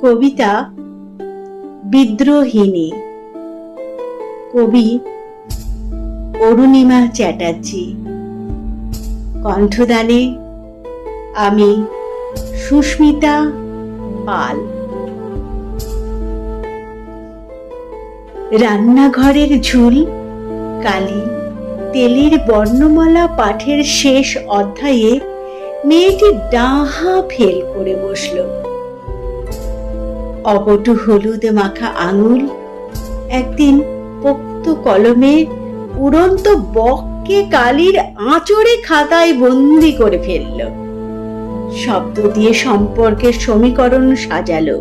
কবিতা বিদ্রোহিনী কবি অরুণিমা চ্যাটার্জি। কণ্ঠদানে আমি সুস্মিতা পাল। রান্নাঘরের ঝুল, কালি, তেলের বর্ণমালা পাঠের শেষ অধ্যায়ে মেয়েটি ডাহা ফেল করে বসল। অপটু হলুদ মাখা আঙুল, একদিন পোক্ত কলমে উড়ন্ত বককে কালির আঁচড়ে খাতায় বন্দি করে ফেলল। শব্দ দিয়ে সম্পর্কের সমীকরণ সাজালো।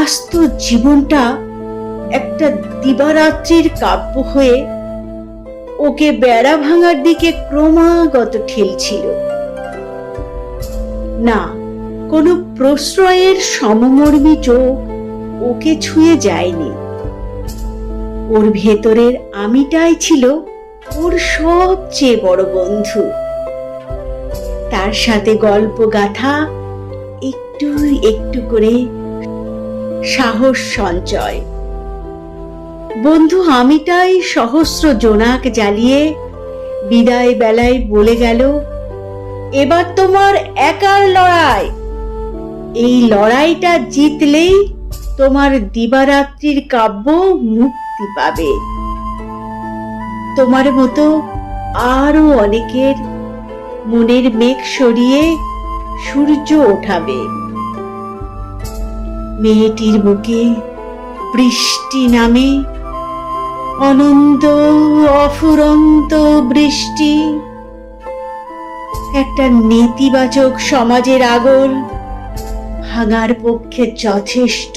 আস্ত জীবনটা একটা দিবারাত্রির কাব্য হয়ে ওকে বেড়া ভাঙার দিকে ক্রমাগত ঠেলছিল। না, কোনো প্রশ্রয়ের সমমর্মী চোখ ওকে ছুঁয়ে যায়নি। ওর ভেতরের আমিটাই ছিল ওর সবচেয়ে বড় বন্ধু। তার সাথে গল্প গাথা একটু একটু করে সাহস সঞ্চয়। বন্ধু আমিটাই সহস্র জোনাক জ্বালিয়ে বিদায় বেলায় বলে গেল এবার তোমার একার লড়াই। এই লড়াইটা জিতলেই তোমার দিবারাত্রির কাব্য মুক্তি পাবে। তোমার মতো আরও অনেকের মনের মেঘ সরিয়ে সূর্য ওঠাবে। মেয়েটির বুকে বৃষ্টি নামে অনন্ত অফুরন্ত বৃষ্টি। একটা নেতিবাচক সমাজের আগল ভাঙার পক্ষে যথেষ্ট।